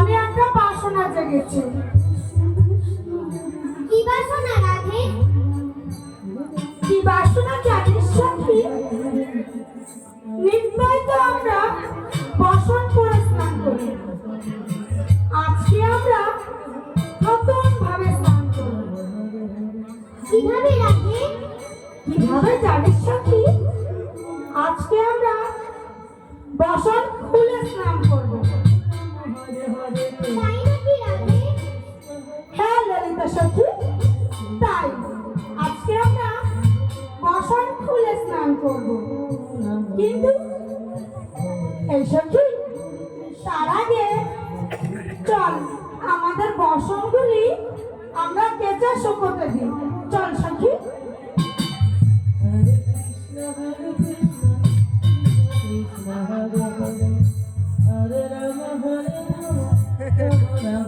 মনে একটা বাসনা জেগেছে। কি বাসনা রাধে? কি বাসনা জানিস সখী? নিত্যই তো আমরা বসন করে স্নান করি। আজকে আমরা নতুন ভাবে স্নান করি। কীভাবে রাধে? কীভাবে জানিস সখী? আজকে আমরা বসন খুলে স্নান ললিতা সখী তাই আজকে আমরা বাসন খুলে স্নান করব। কিন্তু এই সখী তার আগে চল, আমাদের বসনগুলি আমরা কেচা শুকোতে দিই।